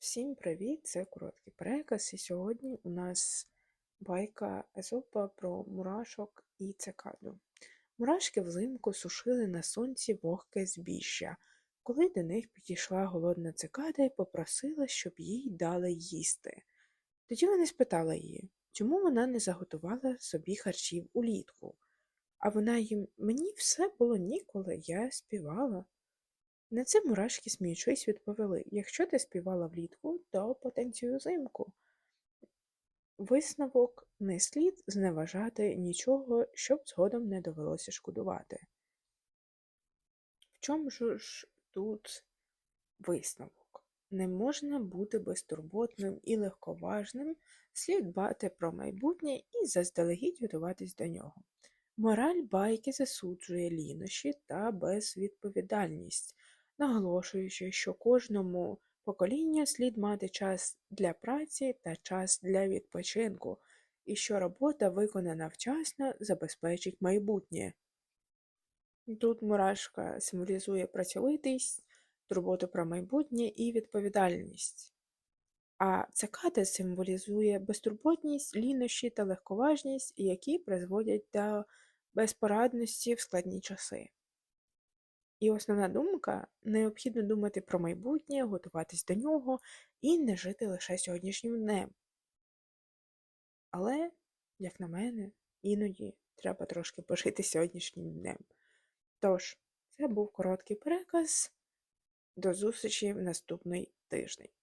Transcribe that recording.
Всім привіт! Це короткий переказ, і сьогодні у нас байка Езопа про мурашок і цикаду. Мурашки взимку сушили на сонці вогке збіжжя. Коли до них підійшла голодна цикада і попросила, щоб їй дали їсти. Тоді вони спитали її, чому вона не заготувала собі харчів улітку. А вона їм мені все було ніколи, я співала. На це мурашки, сміючись, відповіли якщо ти співала влітку, то потанцюй узимку. Висновок не слід зневажати нічого, щоб згодом не довелося шкодувати. В чому ж тут висновок? Не можна бути безтурботним і легковажним, слід дбати про майбутнє і заздалегідь готуватись до нього. Мораль байки засуджує лінощі та безвідповідальність наголошуючи, що кожному поколінню слід мати час для праці та час для відпочинку, і що робота, виконана вчасно, забезпечить майбутнє. Тут мурашка символізує працьовитість, турботу про майбутнє і відповідальність. А цикада символізує безтурботність, лінощі та легковажність, які призводять до безпорадності в складні часи. І основна думка необхідно думати про майбутнє, готуватись до нього і не жити лише сьогоднішнім днем. Але, як на мене, іноді треба трошки пожити сьогоднішнім днем. Тож, це був короткий переказ. До зустрічі в наступний тиждень.